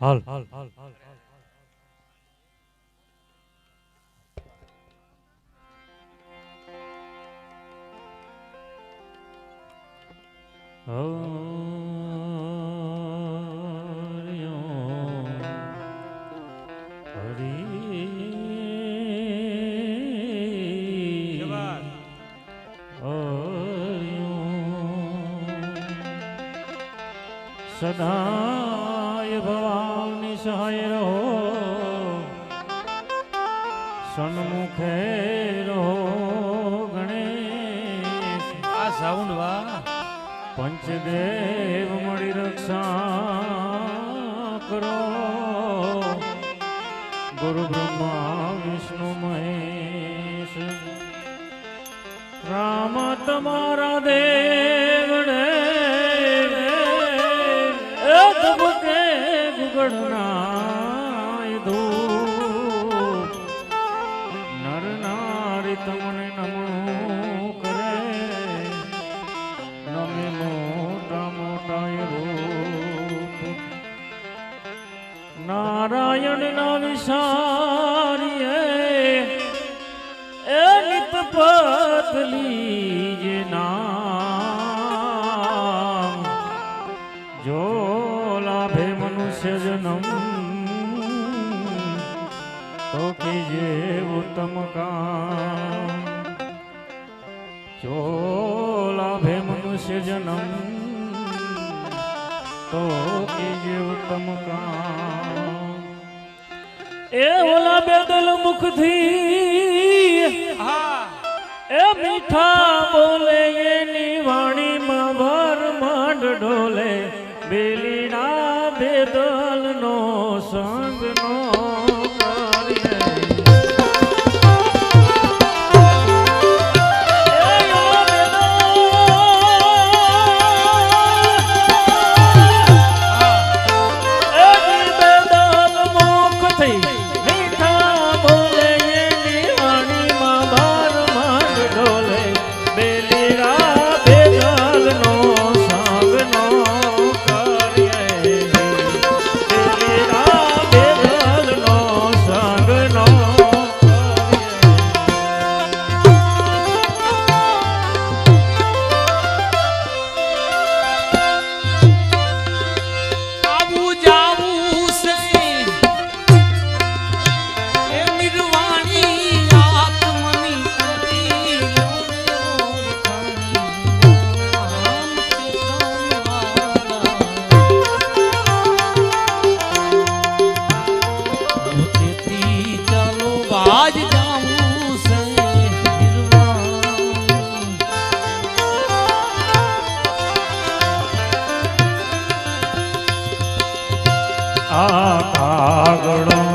હાલ. Oh વિષ્ણુ મહેશ રામ તમારા દેવ કામ જો લાભે મનુષ્ય જન્મ, તો એ જે ઉત્તમ કામ. એ ઓલા બેદલ મુખથી, એ મીઠા બોલે, એની વાણીમાં ભર માંડ ઢોલે, બેલીના गुणों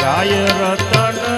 ગાય રતન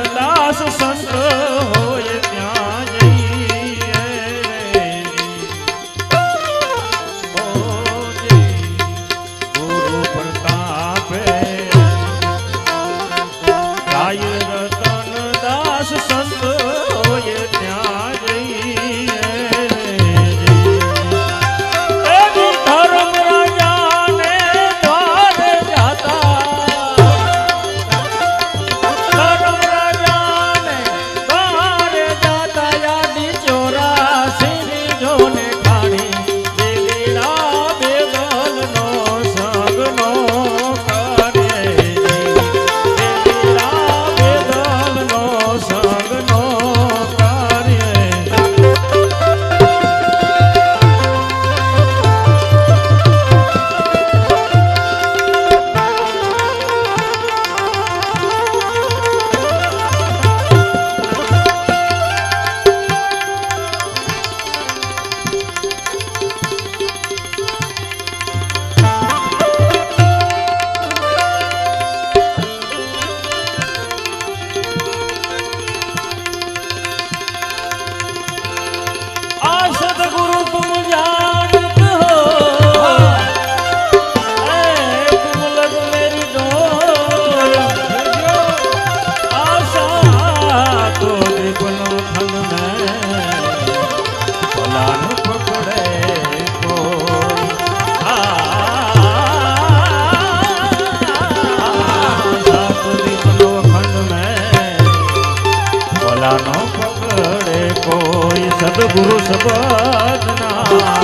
ગુરુ સબદના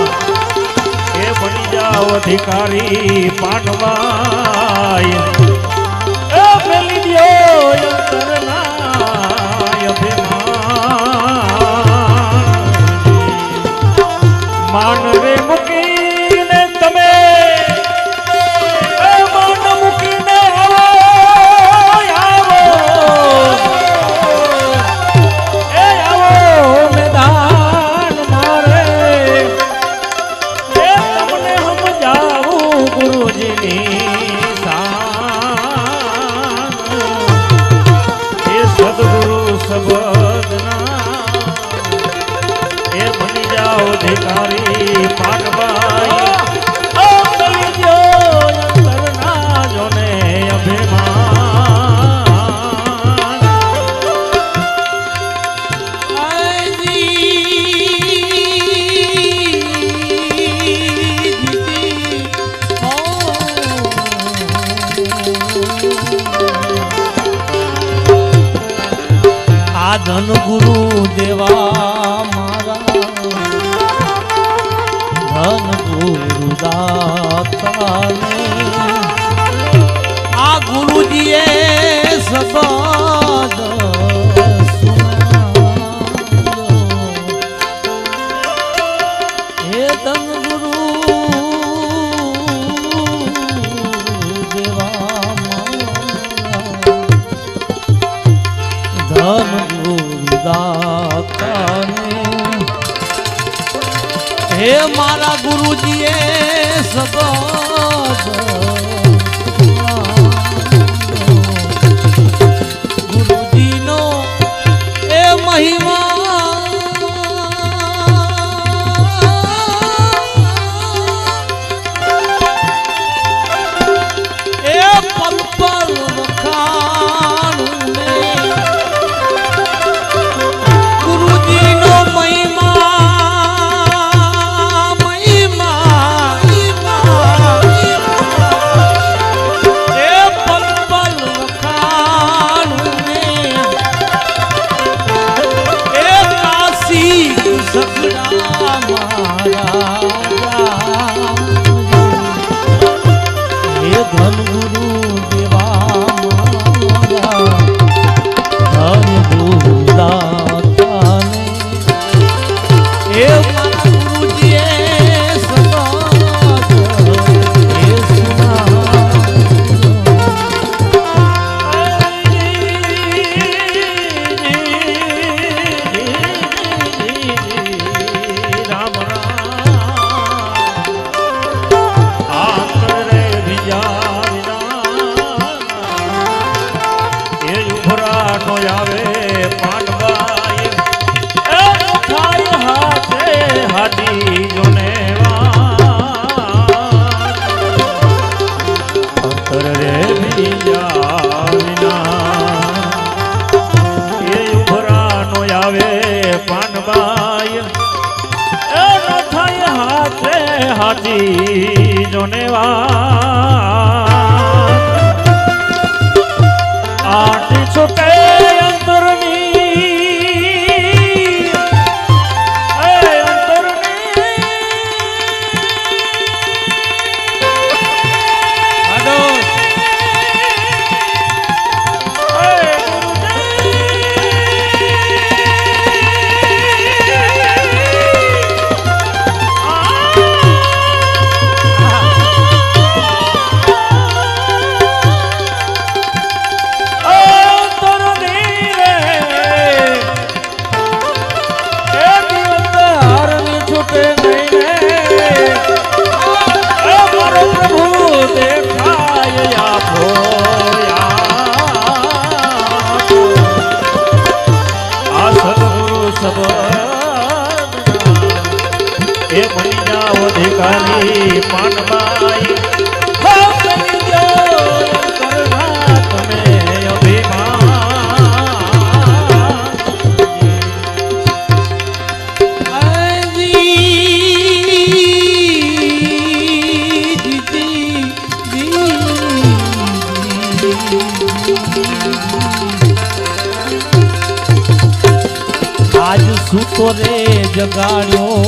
એ બની જાઓ અધિકારી પાઠવાય. એ પેલી દ્યો અંતરનાય અભિમાન. જગાડ્યો.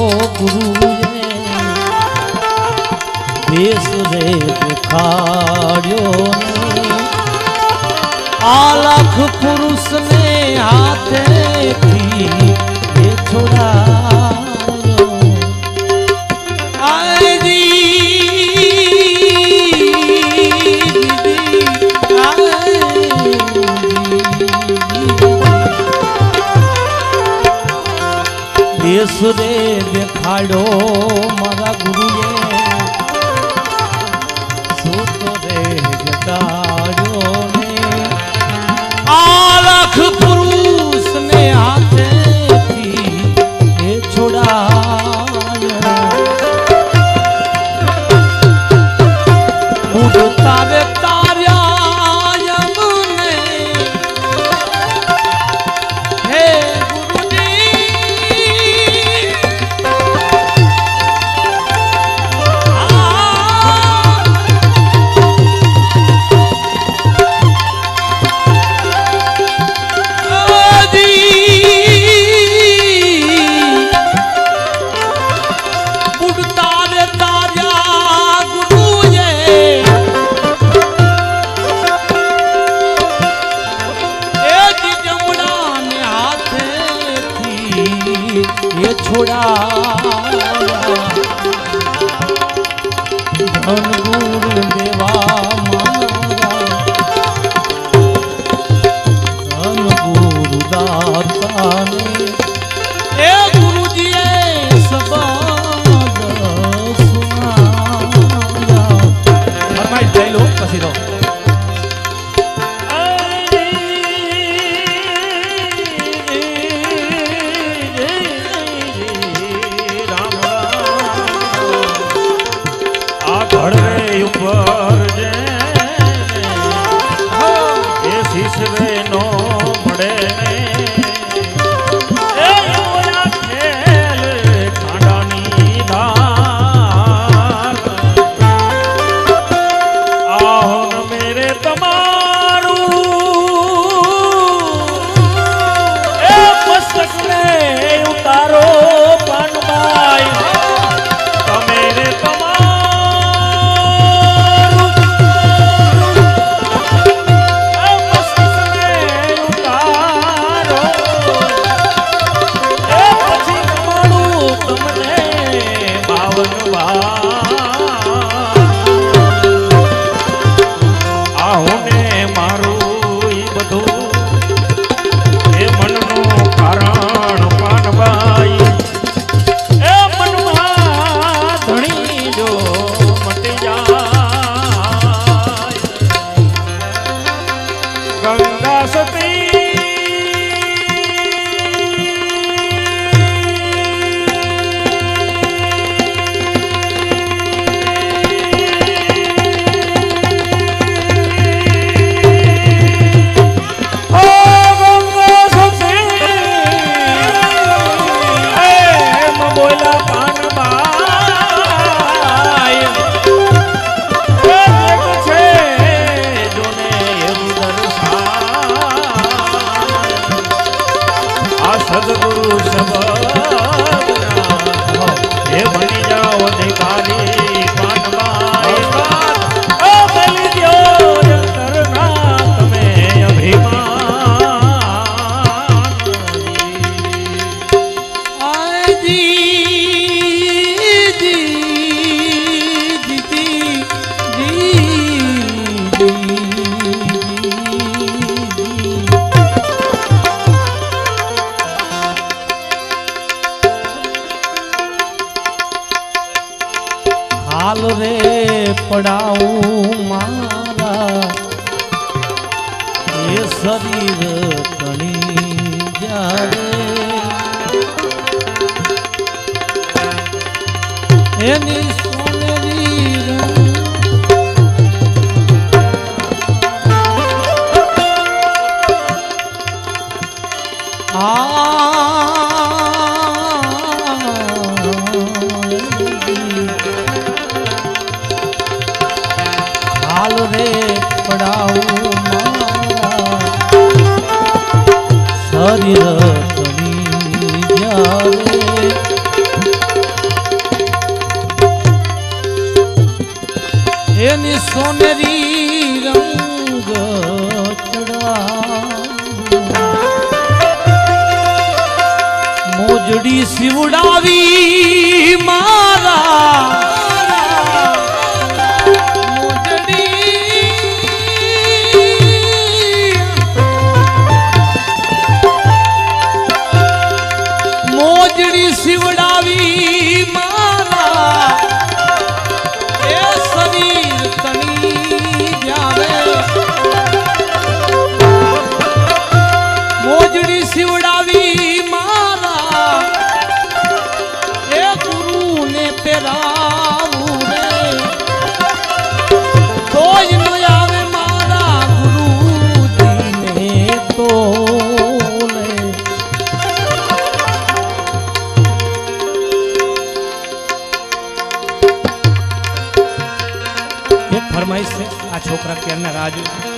रे Sí, bueno. અને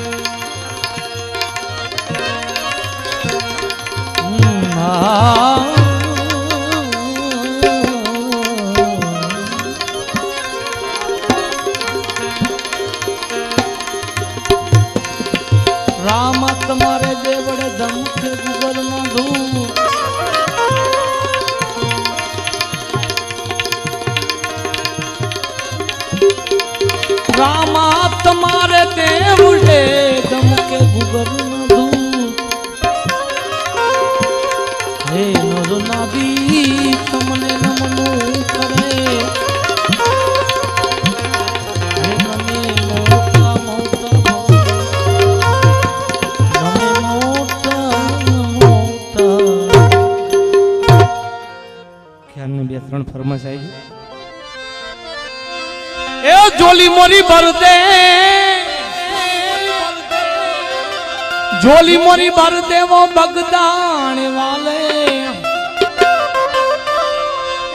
જોલી મોરી ભર દેવો બગદાણ વાલે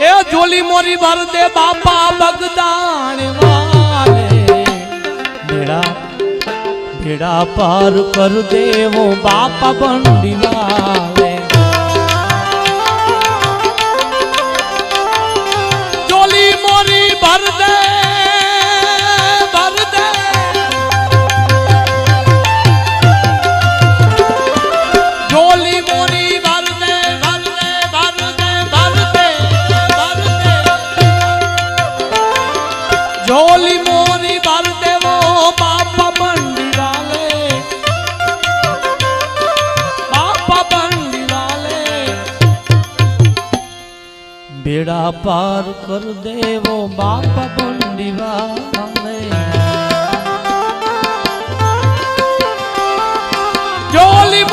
એ જોલી મોરી ભર દે બાપા બગદાણ વાલે ભેડા ભેડા પાર કર દેવો બાપા બંડી વાલે બેડા પાર કર દેવો બાપા બંડીવાને જોલી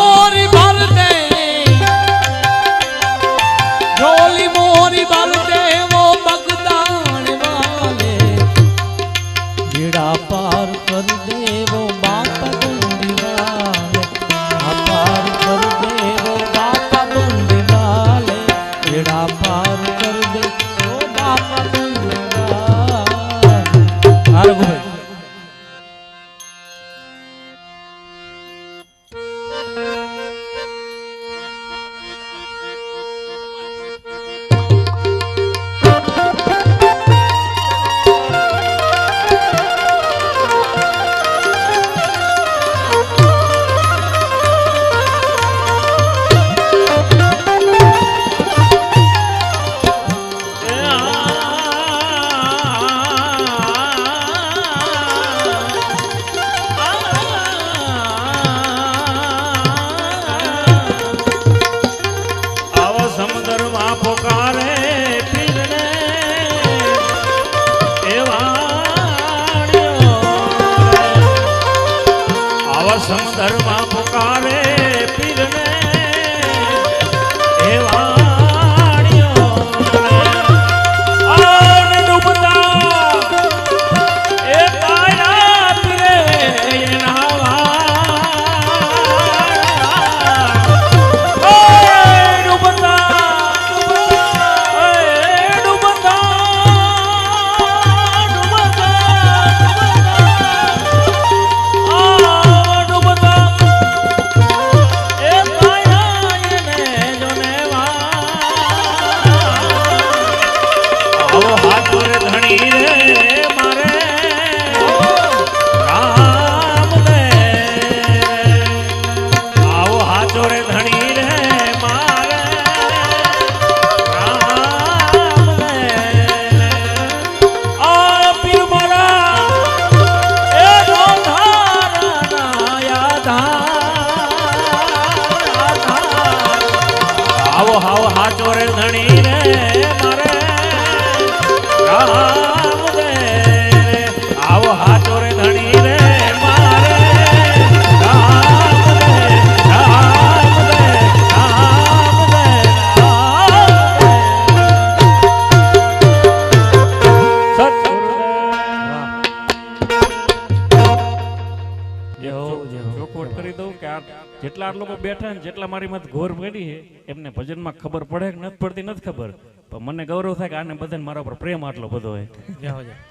મારી મત ઘોર પડી છે. એમને ભજનમાં ખબર પડે કે નથી પડતી, નથી ખબર. પણ મને ગૌરવ થાય કે આને બધાને મારા ઉપર પ્રેમ આટલો બધો હોય. જાઓ જાઓ.